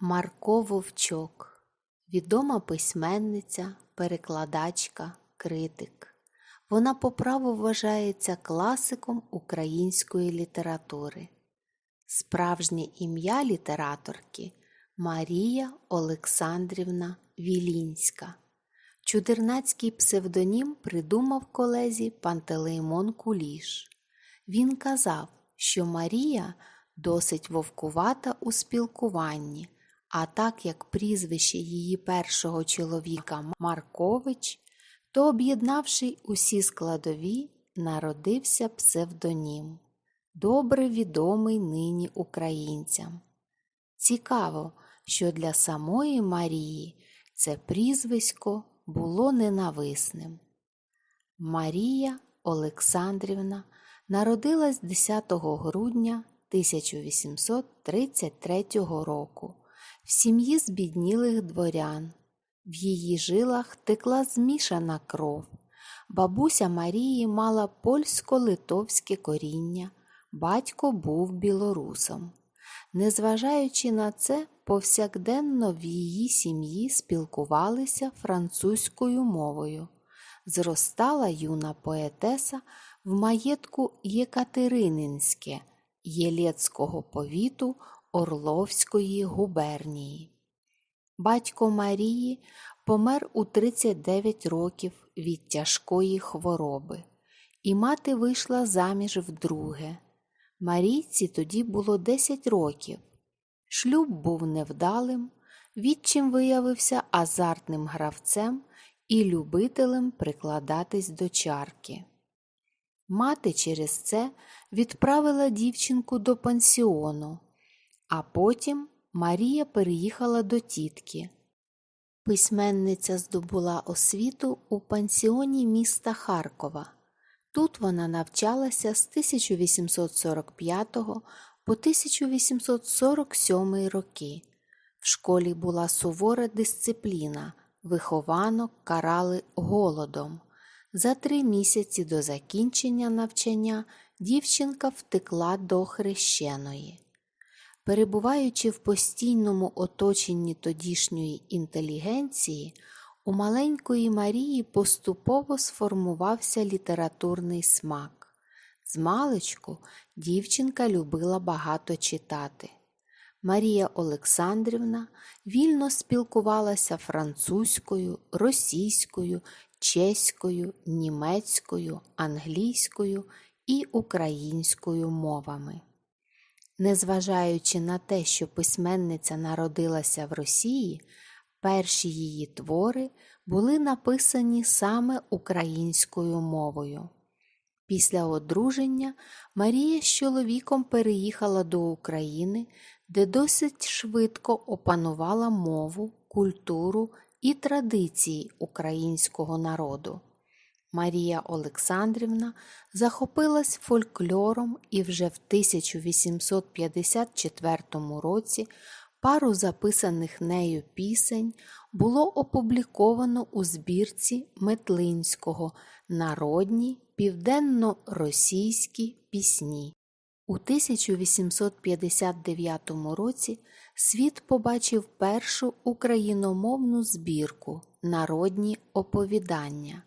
Марко Вовчок відома письменниця, перекладачка, критик. Вона по праву вважається класиком української літератури. Справжнє ім'я літераторки Марія Олександрівна Вілінська. Чудернацький псевдонім придумав колезі Пантелеймон Куліш. Він казав, що Марія досить вовкувата у спілкуванні, а так як прізвище її першого чоловіка Маркович, то, об'єднавши усі складові, народився псевдонім, добре відомий нині українцям. Цікаво, що для самої Марії це прізвисько було ненависним. Марія Олександрівна народилась 10 грудня 1833 року в сім'ї збіднілих дворян. В її жилах текла змішана кров. Бабуся Марії мала польсько-литовське коріння, батько був білорусом. Незважаючи на це, повсякденно в її сім'ї спілкувалися французькою мовою. Зростала юна поетеса в маєтку Єкатерининське Єлецького повіту Орловської губернії. Батько Марії помер у 39 років від тяжкої хвороби, і мати вийшла заміж вдруге. Марійці тоді було 10 років. Шлюб був невдалим, відчим виявився азартним гравцем і любителем прикладатись до чарки. Мати через це відправила дівчинку до пансіону, а потім Марія переїхала до тітки. Письменниця здобула освіту у пансіоні міста Харкова. Тут вона навчалася з 1845 по 1847 роки. В школі була сувора дисципліна, вихованок карали голодом. За три місяці до закінчення навчання дівчинка втекла до хрещеної. Перебуваючи в постійному оточенні тодішньої інтелігенції, у маленької Марії поступово сформувався літературний смак. Змалечку дівчинка любила багато читати. Марія Олександрівна вільно спілкувалася французькою, російською, чеською, німецькою, англійською і українською мовами. Незважаючи на те, що письменниця народилася в Росії, перші її твори були написані саме українською мовою. Після одруження Марія з чоловіком переїхала до України, де досить швидко опанувала мову, культуру і традиції українського народу. Марія Олександрівна захопилась фольклором і вже в 1854 році пару записаних нею пісень було опубліковано у збірці Метлинського Народні південно-російські пісні. У 1859 році світ побачив першу україномовну збірку Народні оповідання,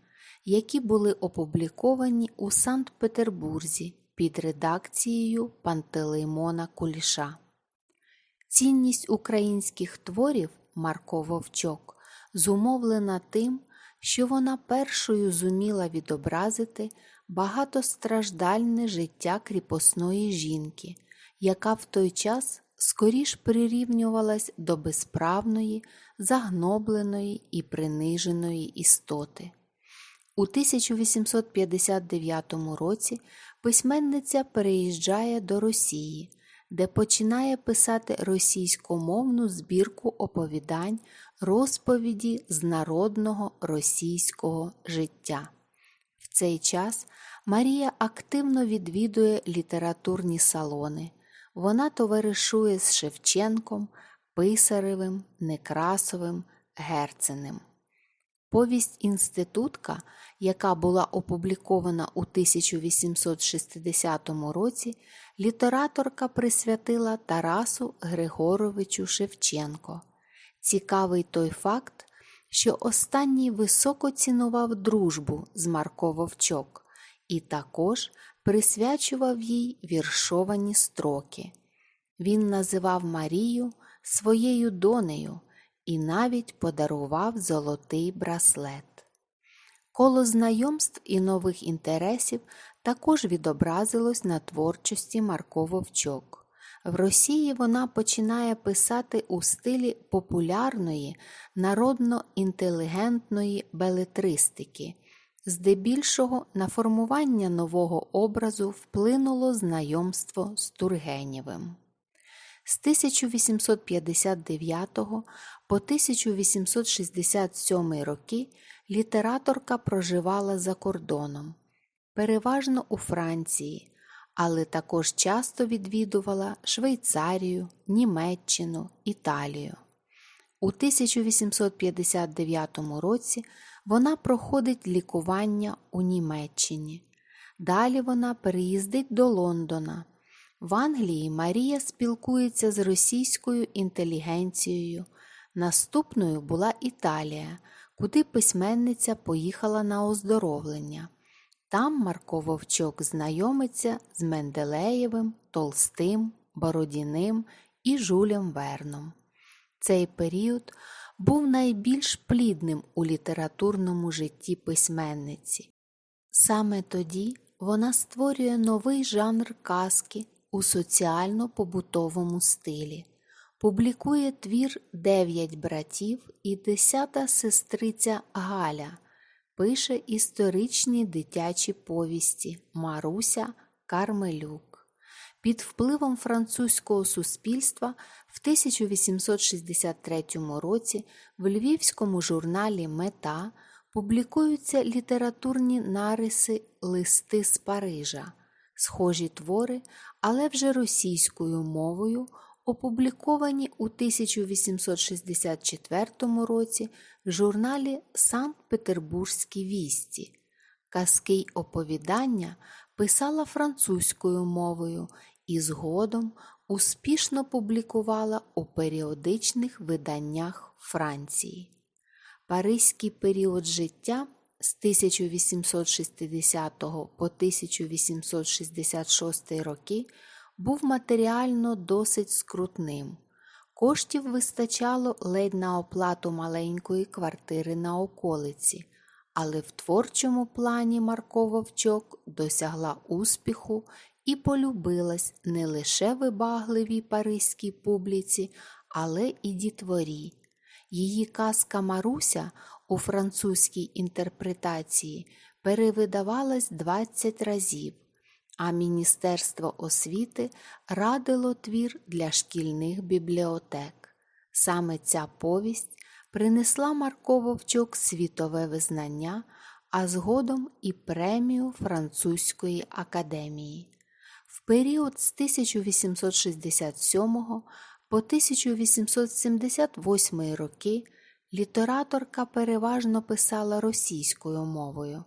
які були опубліковані у Санкт-Петербурзі під редакцією Пантелеймона Куліша. Цінність українських творів Марко Вовчок зумовлена тим, що вона першою зуміла відобразити багатостраждальне життя кріпосної жінки, яка в той час скоріш прирівнювалась до безправної, загнобленої і приниженої істоти. У 1859 році письменниця переїжджає до Росії, де починає писати російськомовну збірку оповідань розповіді з народного російського життя. В цей час Марія активно відвідує літературні салони. Вона товаришує з Шевченком, Писаревим, Некрасовим, Герценим. Повість інститутка, яка була опублікована у 1860 році, літераторка присвятила Тарасу Григоровичу Шевченко. Цікавий той факт, що останній високо цінував дружбу з Марко Вовчок і також присвячував їй віршовані строки. Він називав Марію своєю донею і навіть подарував золотий браслет. Коло знайомств і нових інтересів також відобразилось на творчості Марко Вовчок. В Росії вона починає писати у стилі популярної, народно-інтелігентної белетристики. Здебільшого на формування нового образу вплинуло знайомство з Тургенєвим. З 1859 по 1867 роки літераторка проживала за кордоном, переважно у Франції, але також часто відвідувала Швейцарію, Німеччину, Італію. У 1859 році вона проходить лікування у Німеччині. Далі вона переїздить до Лондона. В Англії Марія спілкується з російською інтелігенцією. Наступною була Італія, куди письменниця поїхала на оздоровлення. Там Марко Вовчок знайомиться з Менделеєвим, Толстим, Бородіним і Жулем Верном. Цей період був найбільш плідним у літературному житті письменниці. Саме тоді вона створює новий жанр казки у соціально-побутовому стилі, публікує твір Дев'ять братів і десята сестриця Галя, пише історичні дитячі повісті Маруся Кармелюк. Під впливом французького суспільства в 1863 році в львівському журналі Мета публікуються літературні нариси Листи з Парижа, схожі твори, але вже російською мовою, опубліковані у 1864 році в журналі Санкт-Петербурзькі вісті. Казки й оповідання писала французькою мовою і згодом успішно публікувала у періодичних виданнях Франції. Паризький період життя з 1860 по 1866 роки був матеріально досить скрутним. Коштів вистачало ледь на оплату маленької квартири на околиці, але в творчому плані Марко Вовчок досягла успіху і полюбилась не лише вибагливій паризькій публіці, але і дітворі. Її казка Маруся у французькій інтерпретації перевидавалась 20 разів, а Міністерство освіти радило твір для шкільних бібліотек. Саме ця повість принесла Марко Вовчок світове визнання, а згодом і премію Французької академії. В період з 1867 по 1878 роки літераторка переважно писала російською мовою.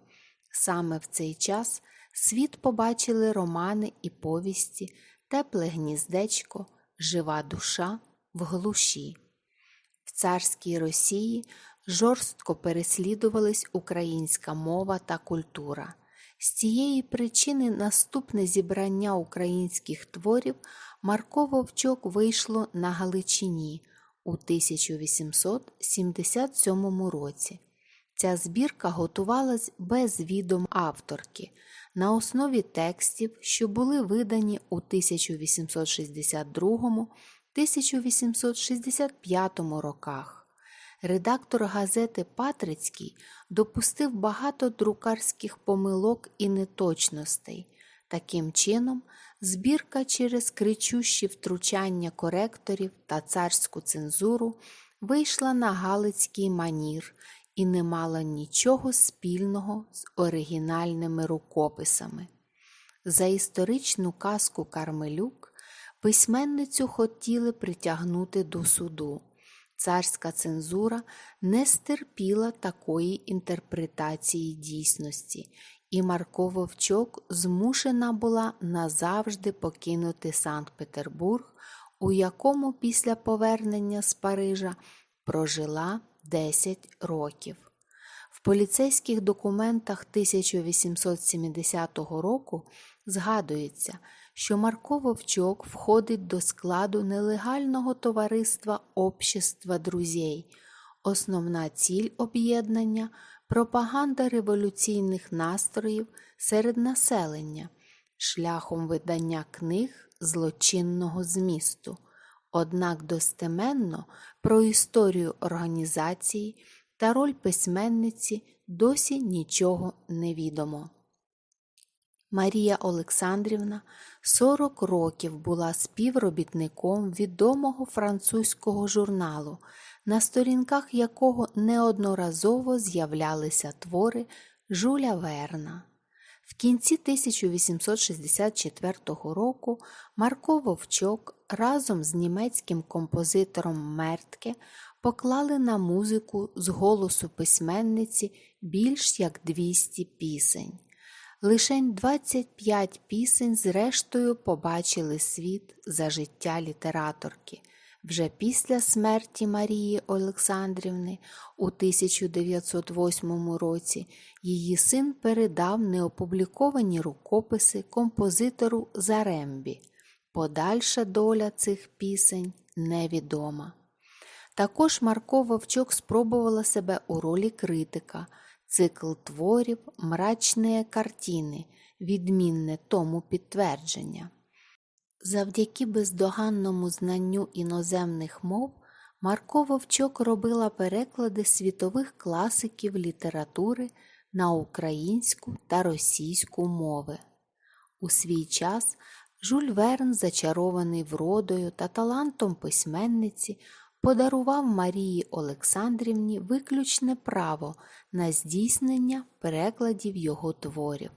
Саме в цей час світ побачили романи і повісті, тепле гніздечко, жива душа в глуші. В царській Росії жорстко переслідувались українська мова та культура. З цієї причини наступне зібрання українських творів Марко Вовчок вийшло на Галичині у 1877 році. Ця збірка готувалась без відом авторки на основі текстів, що були видані у 1862-1865 роках. Редактор газети Патрицький допустив багато друкарських помилок і неточностей. Таким чином, збірка через кричущі втручання коректорів та царську цензуру вийшла на галицький манір і не мала нічого спільного з оригінальними рукописами. За історичну казку Кармелюк письменницю хотіли притягнути до суду. Царська цензура не стерпіла такої інтерпретації дійсності, і Марко Вовчок змушена була назавжди покинути Санкт-Петербург, у якому після повернення з Парижа прожила 10 років. В поліцейських документах 1870 року згадується, що Марко Вовчок входить до складу нелегального товариства Общества друзей. Основна ціль об'єднання пропаганда революційних настроїв серед населення шляхом видання книг злочинного змісту. Однак достеменно про історію організації та роль письменниці досі нічого не відомо. Марія Олександрівна 40 років була співробітником відомого французького журналу, на сторінках якого неодноразово з'являлися твори Жуля Верна. В кінці 1864 року Марко Вовчок разом з німецьким композитором Мертке поклали на музику з голосу письменниці більш як 200 пісень. Лишень 25 пісень зрештою побачили світ за життя літераторки. Вже після смерті Марії Олександрівни у 1908 році її син передав неопубліковані рукописи композитору Зарембі. Подальша доля цих пісень невідома. Також Марко Вовчок спробувала себе у ролі критика, цикл творів Мрачні картини, відмінне тому підтвердження. Завдяки бездоганному знанню іноземних мов Марко Вовчок робила переклади світових класиків літератури на українську та російську мови. У свій час Жюль Верн, зачарований вродою та талантом письменниці, подарував Марії Олександрівні виключне право на здійснення перекладів його творів.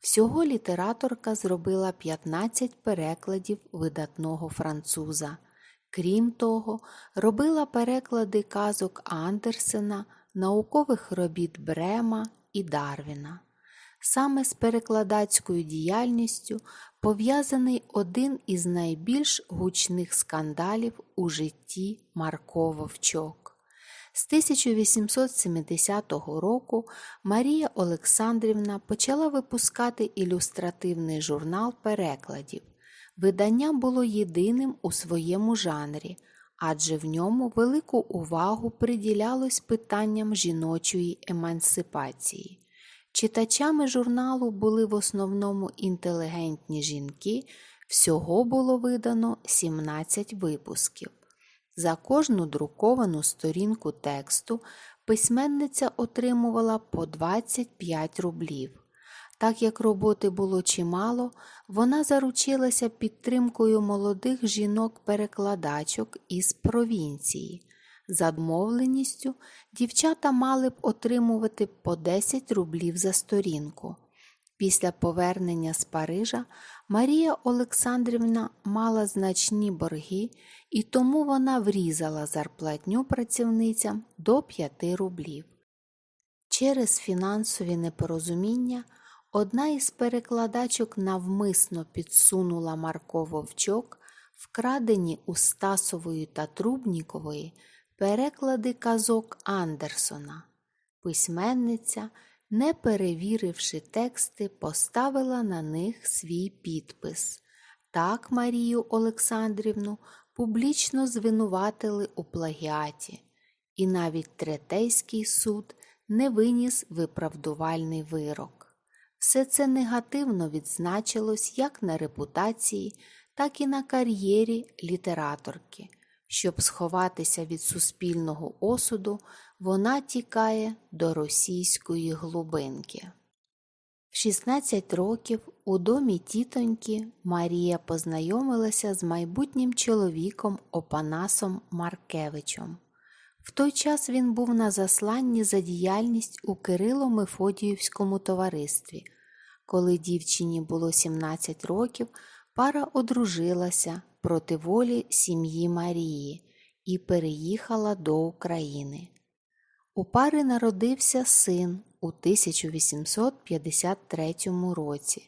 Всього літераторка зробила 15 перекладів видатного француза. Крім того, робила переклади казок Андерсена, наукових робіт Брема і Дарвіна. Саме з перекладацькою діяльністю пов'язаний один із найбільш гучних скандалів у житті Марко Вовчок. З 1870 року Марія Олександрівна почала випускати ілюстративний журнал перекладів. Видання було єдиним у своєму жанрі, адже в ньому велику увагу приділялось питанням жіночої емансипації. Читачами журналу були в основному інтелігентні жінки, всього було видано 17 випусків. За кожну друковану сторінку тексту письменниця отримувала по 25 рублів. Так як роботи було чимало, вона заручилася підтримкою молодих жінок-перекладачок із провінції. За домовленістю дівчата мали б отримувати по 10 рублів за сторінку. Після повернення з Парижа Марія Олександрівна мала значні борги, і тому вона врізала зарплатню працівницям до 5 рублів. Через фінансові непорозуміння одна із перекладачок навмисно підсунула Марко Вовчок, вкрадені у Стасової та Трубнікової переклади казок Андерсона. Письменниця – не перевіривши тексти, поставила на них свій підпис. Так Марію Олександрівну публічно звинуватили у плагіаті, і навіть Третейський суд не виніс виправдувальний вирок. Все це негативно відзначилось як на репутації, так і на кар'єрі літераторки. Щоб сховатися від суспільного осуду, вона тікає до російської глубинки. В 16 років у домі тітоньки Марія познайомилася з майбутнім чоловіком Опанасом Маркевичем. В той час він був на засланні за діяльність у Кирило-Мефодіївському товаристві. Коли дівчині було 17 років, пара одружилася проти волі сім'ї Марії, і переїхала до України. У пари народився син у 1853 році,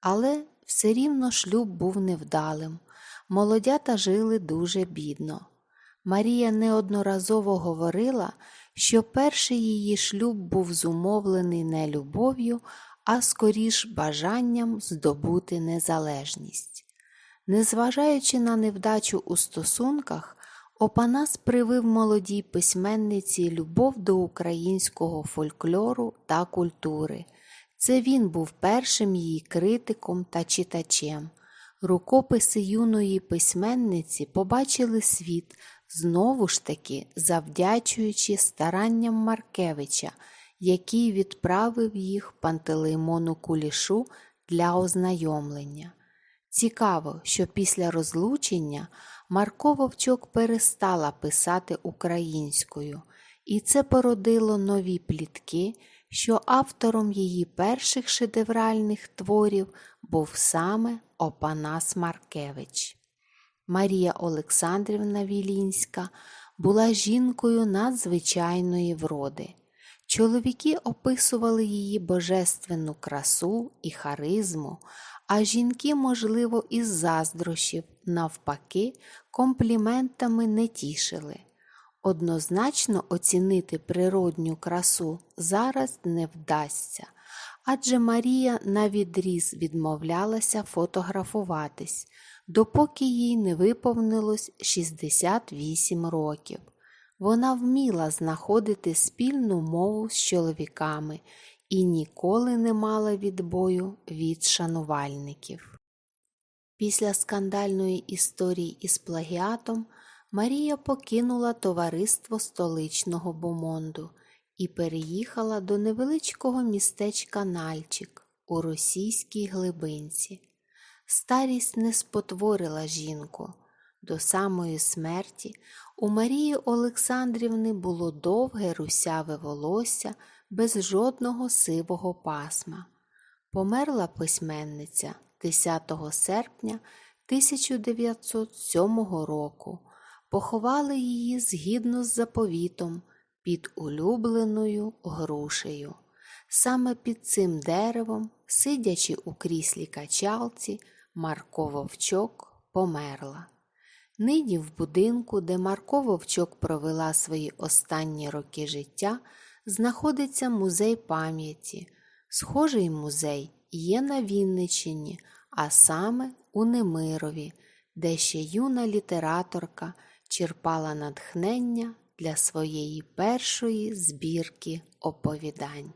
але все рівно шлюб був невдалим. Молодята жили дуже бідно. Марія неодноразово говорила, що перший її шлюб був зумовлений не любов'ю, а скоріш бажанням здобути незалежність. Незважаючи на невдачу у стосунках, Опанас привив молодій письменниці любов до українського фольклору та культури. Це він був першим її критиком та читачем. Рукописи юної письменниці побачили світ знову ж таки завдячуючи старанням Маркевича, який відправив їх Пантелеймону Кулішу для ознайомлення. Цікаво, що після розлучення Марко Вовчок перестала писати українською, і це породило нові плітки, що автором її перших шедевральних творів був саме Опанас Маркевич. Марія Олександрівна Вілінська була жінкою надзвичайної вроди. Чоловіки описували її божественну красу і харизму, а жінки, можливо, із заздрощів, навпаки, компліментами не тішили. Однозначно оцінити природню красу зараз не вдасться, адже Марія навідріз відмовлялася фотографуватись, допоки їй не виповнилось 68 років. Вона вміла знаходити спільну мову з чоловіками і ніколи не мала відбою від шанувальників. Після скандальної історії із плагіатом Марія покинула товариство столичного бомонду і переїхала до невеличкого містечка Нальчик у російській глибинці. Старість не спотворила жінку. До самої смерті у Марії Олександрівни було довге русяве волосся без жодного сивого пасма. Померла письменниця 10 серпня 1907 року. Поховали її згідно з заповітом під улюбленою грушею. Саме під цим деревом, сидячи у кріслі качалці, Марко Вовчок померла. Нині в будинку, де Марко Вовчок провела свої останні роки життя, знаходиться музей пам'яті. Схожий музей є на Вінниччині, а саме у Немирові, де ще юна літераторка черпала натхнення для своєї першої збірки оповідань.